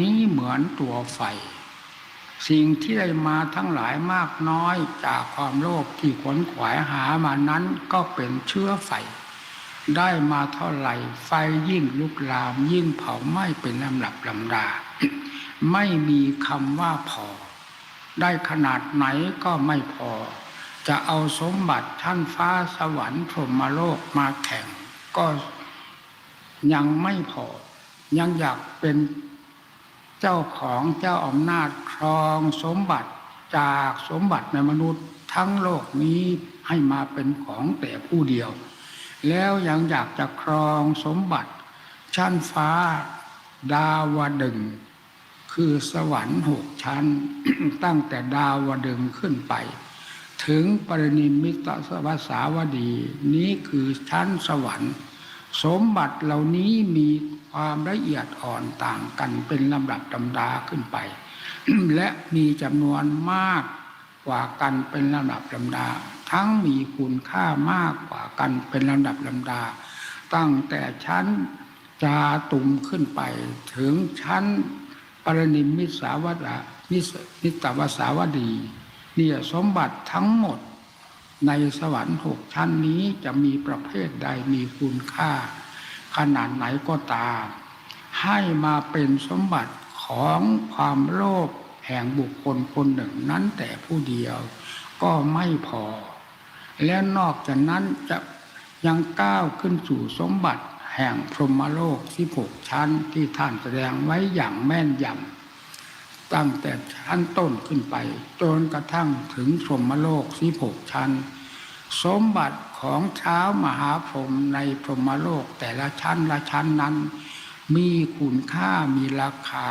นี้เหมือนตัวไฟ สิ่งที่ได้มาทั้งหลายมากน้อยจากความโลภที่ขวนขวายหามานั้นก็เป็นเชื้อไฟ ได้มาเท่าไหร่ไฟยิ่งลุกลามยิ่งเผาไหม้เป็นลำดับลำดา ไม่มีคำว่าพอ ได้ขนาดไหนก็ไม่พอ จะเอาสมบัติท่านฟ้าสวรรค์พรหมโลกมาแข่งก็ยังไม่พอยังอยากเป็น เจ้าของเจ้าอำนาจครองสมบัติจากสมบัติในมนุษย์ทั้งโลกนี้ให้มาเป็นของแต่ผู้เดียว แล้วยังอยากจะครองสมบัติ ชั้นฟ้าดาวดึง คือสวรรค์หกชั้น ตั้งแต่ดาวดึงขึ้นไป ถึงปรินิมิตสวสาวดี นี้คือชั้นสวรรค์ สมบัติเหล่านี้มีความละเอียดอ่อนต่างกันเป็นลำดับลำดาขึ้นไป และมีจำนวนมากกว่ากันเป็นลำดับลำดา ทั้งมีคุณค่ามากกว่ากันเป็นลำดับลำดา ตั้งแต่ชั้นจาตุมขึ้นไป ถึงชั้นปรนิมมิสาวดานิสนิตวสาวดี เนี่ยสมบัติทั้งหมด ในสวรรค์หกชั้นนี้จะมีประเภทใดมีคุณค่า ขนาดไหนก็ตามให้มาเป็นสมบัติของความโลภแห่งบุคคลคนหนึ่งนั้นแต่ผู้เดียวก็ไม่พอ และนอกจากนั้นจะยังก้าวขึ้นสู่สมบัติแห่งพรหมโลกที่หกชั้นที่ท่านแสดงไว้อย่างแม่นยำ ตั้งแต่ชั้นต้นขึ้นไป จนกระทั่งถึงพรหมโลกที่หกชั้น สมบัติของเช้ามหาพรหมในพรหมโลกแต่ละชั้นละชั้นนั้น มีคุณค่ามีราคา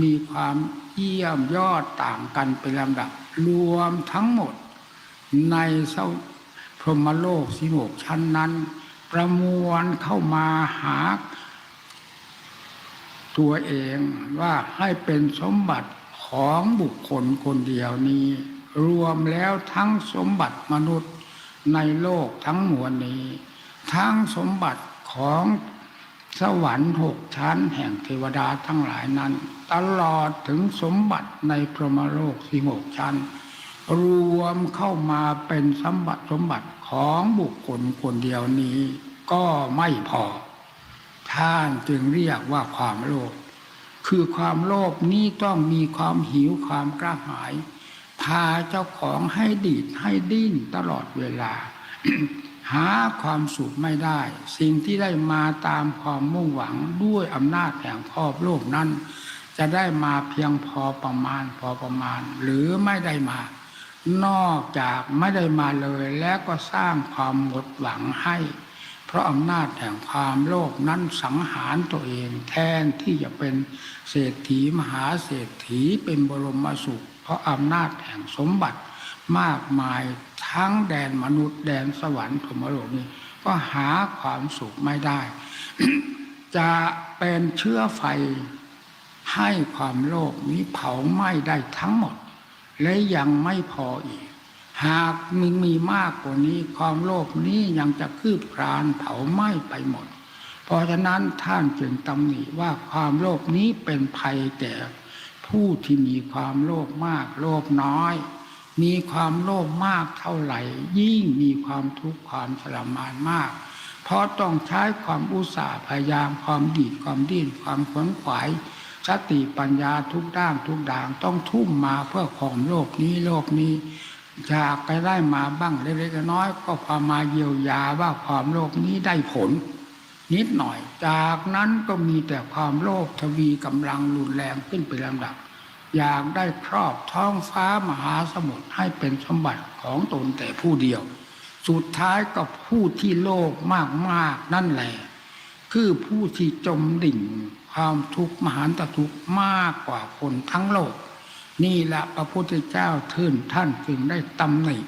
มีความเยี่ยมยอดต่างกันเป็นลำดับ รวมทั้งหมด ในเส้าพรหมโลกสิบหกชั้นนั้น ประมวลเข้ามาหา ตัวเองว่าให้เป็นสมบัติของบุคคลคนเดียวนี้ รวมแล้วทั้งสมบัติมนุษย์ในโลกทั้งมวลนี้ ทั้งสมบัติของสวรรค์หกชั้นแห่งเทวดาทั้งหลายนั้น ตลอดถึงสมบัติในพรหมโลกสิหกชั้น รวมเข้ามาเป็นสมบัติสมบัติของบุคคลคนเดียวนี้ ก็ไม่พอ ท่านจึงเรียกว่าความโลภคือความโลภนี้ต้องมีความหิวความกระหาย พาเจ้าของให้ดีดให้ดิ้นตลอดเวลา หาความสุขไม่ได้ สิ่งที่ได้มาตามความมุ่งหวังด้วยอำนาจแห่งครอบโลกนั้น จะได้มาเพียงพอประมาณพอประมาณ หรือไม่ได้มา นอกจากไม่ได้มาเลย แล้วก็สร้างความหมดหวังให้ เพราะอำนาจแห่งความโลภนั้นสังหารตัวเองแทนที่จะเป็นเศรษฐีมหาเศรษฐีเป็นบรมสุข เพราะอำนาจแห่งสมบัติมากมายทั้งแดนมนุษย์แดนสวรรค์พรหมโลกนี้ ก็หาความสุขไม่ได้ จะเป็นเชื้อไฟให้ความโลภนี้เผาไหม้ได้ทั้งหมด และยังไม่พออีก หากมีมีมากกว่านี้ความโลภนี้ยังจะคืบคลานเผาไหม้ไปหมด เพราะฉะนั้นท่านจึงตำหนิว่าความโลภนี้เป็นภัยแก่ผู้ที่มีความโลภมากโลภน้อย มีความโลภมากเท่าไหร่ ยิ่งมีความทุกข์ความทรมานมาก เพราะต้องใช้ความอุตสาห์พยายามความดีดความดิ้นความขวนขวายสติปัญญาทุกด้านทุกด่างต้องทุ่มมาเพื่อของโลกนี้โลกนี้ อยากไปได้มาบ้างเล็กๆน้อยก็พอมาเยียวยาว่าความโลภนี้ได้ผล นิดหน่อย จากนั้นก็มีแต่ความโลภทวีกำลังรุนแรงขึ้นเป็นลำดับ อยากได้ครอบท้องฟ้ามหาสมุทรให้เป็นสมบัติของตนแต่ผู้เดียว สุดท้ายก็ผู้ที่โลภมากๆนั่นแหละ คือผู้ที่จมดิ่งความทุกข์มหันตทุกข์มากกว่าคนทั้งโลก นี่แหละพระพุทธเจ้าทื่นท่านจึงได้ตำหนิ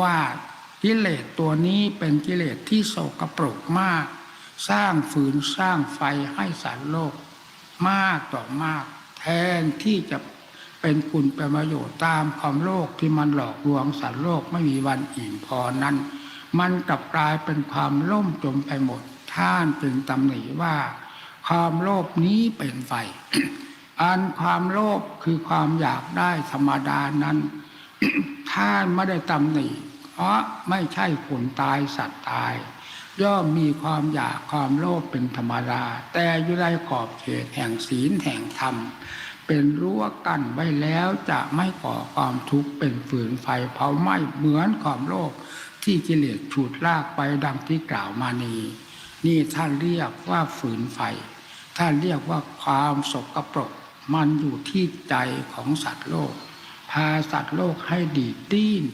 ว่ากิเลสตัวนี้เป็นกิเลสที่โสกปรกมาก สร้างฝืนสร้างไฟให้สัตว์โลก มากต่อมาก แทนที่จะเป็นคุณเป็นประโยชน์ตามความโลกที่มันหลอกลวงสัตว์โลกไม่มีวันอิ่มพอนั้น มันกลับกลายเป็นความล่มจมไปหมด ท่านจึงตำหนิว่า ความโลภนี้เป็นไฟ อันความโลภคือความอยากได้ธรรมดานั้นท่านไม่ได้ตำหนิเพราะไม่ใช่คนตายสัตว์ตาย ย่อมมีความอยากความโลภเป็นธรรมดา แต่อยู่ในขอบเขตแห่งศีลแห่งธรรม เป็นรั้วกั้นไว้แล้วจะไม่ก่อความทุกข์เป็นฝืนไฟเผาไหม้เหมือนความโลภที่กิเลสฉุดลากไปดังที่กล่าวมานี้นี่ท่านเรียกว่าฝืนไฟท่านเรียกว่าความสกรปรก มันอยู่ที่ใจของสัตว์โลก พาสัตว์โลกให้ดีดดิ้น